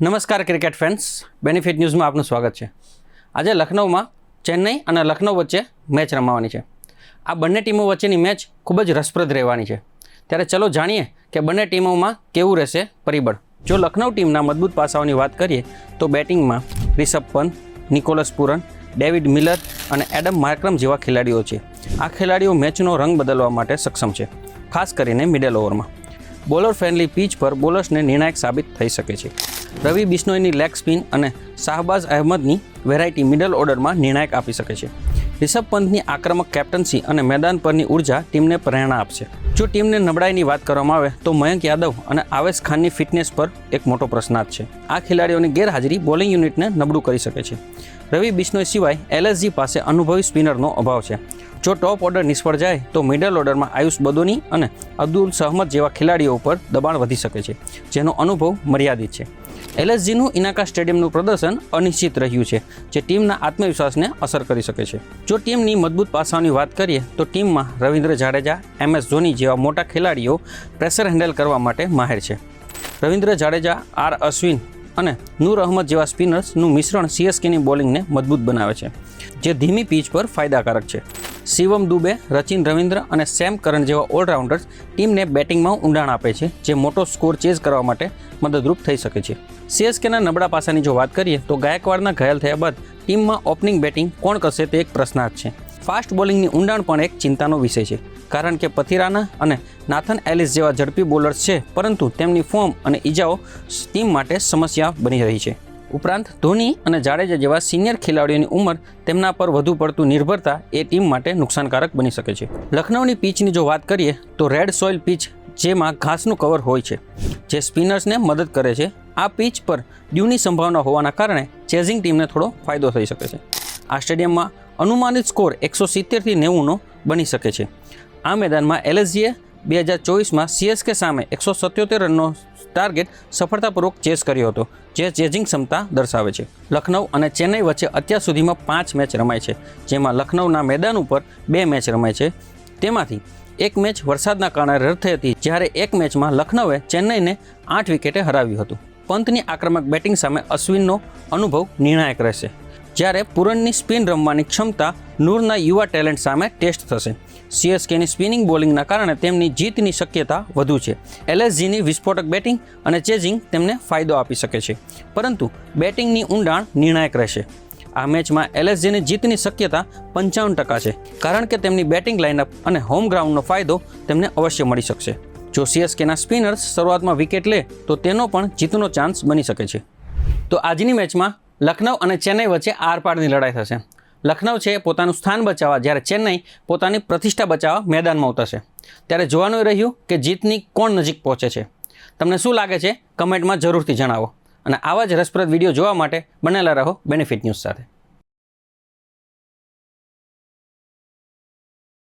નમસ્કાર cricket fans. Benefit ન્યૂઝમાં આપનું સ્વાગત છે. આજે લખનૌમાં ચેન્નઈ અને લખનૌ વચ્ચે મેચ રમાવાની છે. આ બંને ટીમો વચ્ચેની મેચ ખૂબ જ રસપ્રદ રહેવાની છે. ત્યારે ચલો જાણીએ કે બંને ટીમોમાં કેવું રહેશે પરિબળ. જો લખનૌ ટીમના મજબૂત પાસાઓની વાત કરીએ, તો બેટિંગમાં Rishabh Pant, Nicholas Pooran, David Miller અને એડમ માર્ક્રમ જેવા ખેલાડીઓ છે. આ ખેલાડીઓ મેચનો રંગ બદલવા માટે સક્ષમ છે, ખાસ કરીને મિડલ ઓવરમાં. બોલર ફ્રેન્ડલી પીચ પર બોલર્સને નિર્ણાયક સાબિત થઈ શકે છે. રવિ બિશ્નોઈની લેગ સ્પિન અને શાહબાઝ અહેમદની વેરાયટી મિડલ ઓર્ડરમાં નિર્ણાયક આપી શકે છે. રિષભ પંતની આક્રમક કેપ્ટન્સી અને મેદાન પરની ઊર્જા ટીમને પ્રેરણા આપશે. જો ટીમને નબળાઈની વાત કરવામાં આવે તો મયંક યાદવ અને આવેશ ખાનની ફિટનેસ પર એક મોટો પ્રશ્નાર્થ છે. આ ખેલાડીઓની ગેરહાજરી બોલિંગ યુનિટને નબળું કરી શકે છે. રવિ બિશ્નોઈ સિવાય એલએસજી પાસે અનુભવી સ્પિનરનો અભાવ છે. જો ટોપ ઓર્ડર નિષ્ફળ જાય તો મિડલ ઓર્ડરમાં આયુષ બદોની અને અબ્દુલ સહમદ જેવા ખેલાડીઓ ઉપર દબાણ વધી શકે છે, જેનો અનુભવ મર્યાદિત છે. એલએસજીનું ઇનાકા સ્ટેડિયમનું પ્રદર્શન અનિશ્ચિત રહ્યું છે, જે ટીમના આત્મવિશ્વાસને અસર કરી શકે છે. જો ટીમની મજબૂત પાસાઓની વાત કરીએ, તો ટીમમાં રવિન્દ્ર જાડેજા એમ એસ ધોની જેવા મોટા ખેલાડીઓ પ્રેશર હેન્ડલ કરવા માટે માહેર છે. રવિન્દ્ર જાડેજા, આર અશ્વિન અને નૂર અહમદ જેવા સ્પિનર્સનું મિશ્રણ સીએસકેની બોલિંગને મજબૂત બનાવે છે, જે ધીમી પીચ પર ફાયદાકારક છે. શિવમ દુબે, રચિન રવિન્દ્ર અને સેમ કરન જેવા ઓલરાઉન્ડર્સ ટીમને બેટિંગમાં ઊંડાણ આપે છે, જે મોટો સ્કોર ચેઝ કરવા માટે મદદરૂપ થઈ શકે છે. સીએસકેના નબળા પાસાની જો વાત કરીએ, તો ગાયકવાડના ઘાયલ થયા બાદ ટીમમાં ઓપનિંગ બેટિંગ કોણ કરશે તે એક પ્રશ્નાર્થ છે. ફાસ્ટ બોલિંગની ઊંડાણ પણ એક ચિંતાનો વિષય છે, કારણ કે પથિરાના અને નાથન એલિસ જેવા ઝડપી બોલર્સ છે, પરંતુ તેમની ફોર્મ અને ઈજાઓ ટીમ માટે સમસ્યા બની રહી છે. ઉપરાંત ધોની અને જાડેજા જેવા સિનિયર ખેલાડીઓની ઉંમર તેમના પર વધુ પડતું નિર્ભરતા એ ટીમ માટે નુકસાનકારક બની શકે છે. લખનૌની પીચની જો વાત કરીએ, તો રેડ સોઇલ પીચ જેમાં ઘાસનું કવર હોય છે, જે સ્પિનર્સને મદદ કરે છે. આ પીચ પર ડ્યુની સંભાવના હોવાના કારણે ચેઝિંગ ટીમને થોડો ફાયદો થઈ શકે છે. આ સ્ટેડિયમમાં અનુમાનિત સ્કોર એકસો સિત્તેરથી નેવુંનો બની શકે છે. આ મેદાનમાં એલએસજીએ બે હજાર ચોવીસમાં સીએસકે સામે એકસો સત્યોતેર રનનો ટાર્ગેટ સફળતાપૂર્વક ચેસ કર્યો હતો, જે ચેઝિંગ ક્ષમતા દર્શાવે છે. લખનૌ અને ચેન્નઈ વચ્ચે અત્યાર સુધીમાં પાંચ મેચ રમાય છે, જેમાં લખનૌના મેદાન ઉપર બે મેચ રમાય છે. તેમાંથી એક મેચ વરસાદના કારણે રદ થઈ હતી, જ્યારે એક મેચમાં લખનૌએ ચેન્નઈને આઠ વિકેટે હરાવ્યું હતું. પંતની આક્રમક બેટિંગ સામે અશ્વિનનો અનુભવ નિર્ણાયક રહેશે. જ્યારે પૂરણની સ્પિન રમવાની ક્ષમતા નૂરના યુવા ટેલેન્ટ સામે ટેસ્ટ થશે. સીએસકેની સ્પિનિંગ બોલિંગના કારણે તેમની જીતની શક્યતા વધુ છે. એલએસજીની વિસ્ફોટક બેટિંગ અને ચેઝિંગ તેમને ફાયદો આપી શકે છે. પરંતુ બેટિંગની ઊંડાણ નિર્ણાયક રહેશે. આ મેચમાં એલએસજીની જીતની શક્યતા પંચાવન ટકા છે. કારણ કે તેમની બેટિંગ લાઇનઅપ અને હોમ ગ્રાઉન્ડનો ફાયદો તેમને અવશ્ય મળી શકશે. જો સીએસકેના સ્પિનર્સ શરૂઆતમાં વિકેટ લે, તો તેનો પણ જીતનો ચાન્સ બની શકે છે. તો આજની મેચમાં લખનૌ અને ચેન્નઈ વચ્ચે આરપારની લડાઈ થશે. લખનૌ છે પોતાનું સ્થાન બચાવવા, જ્યારે ચેન્નઈ પોતાની પ્રતિષ્ઠા બચાવવા મેદાનમાં ઉતરશે. ત્યારે જોવાનું રહ્યું કે જીતની કોણ નજીક પહોંચે છે. તમને શું લાગે છે? કમેન્ટમાં જરૂરથી જણાવો. અને આવા જ રસપ્રદ વીડિયો જોવા માટે બનેલા રહો બેનિફિટ ન્યૂઝ સાથે.